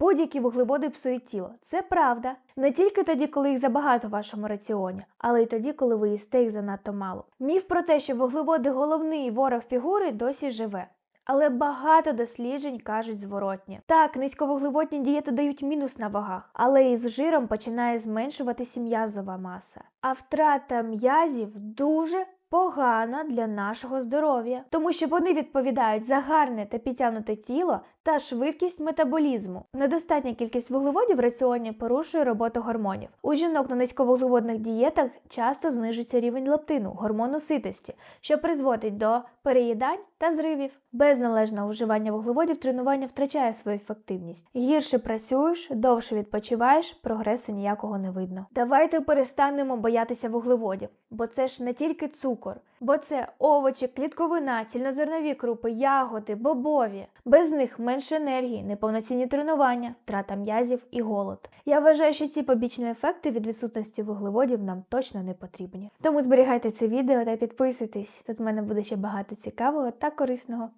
Будь-які вуглеводи псують тіло. Це правда. Не тільки тоді, коли їх забагато в вашому раціоні, але й тоді, коли ви їсте їх занадто мало. Міф про те, що вуглеводи головний ворог фігури, досі живе. Але багато досліджень кажуть зворотнє. Так, низьковуглеводні дієти дають мінус на вагах, але із жиром починає зменшуватися м'язова маса. А втрата м'язів дуже погана для нашого здоров'я, тому що вони відповідають за гарне та підтягнуте тіло та швидкість метаболізму. Недостатня кількість вуглеводів в раціоні порушує роботу гормонів. У жінок на низьковуглеводних дієтах часто знижується рівень лептину, гормону ситості, що призводить до переїдань та зривів. Без належного вживання вуглеводів тренування втрачає свою ефективність. Гірше працюєш, довше відпочиваєш, прогресу ніякого не видно. Давайте перестанемо боятися вуглеводів, бо це ж не тільки цукор, бо це овочі, клітковина, цільнозернові крупи, ягоди, бобові. Без них менше енергії, неповноцінні тренування, втрата м'язів і голод. Я вважаю, що ці побічні ефекти від відсутності вуглеводів нам точно не потрібні. Тому зберігайте це відео та підписуйтесь. Тут в мене буде ще багато цікавого та корисного.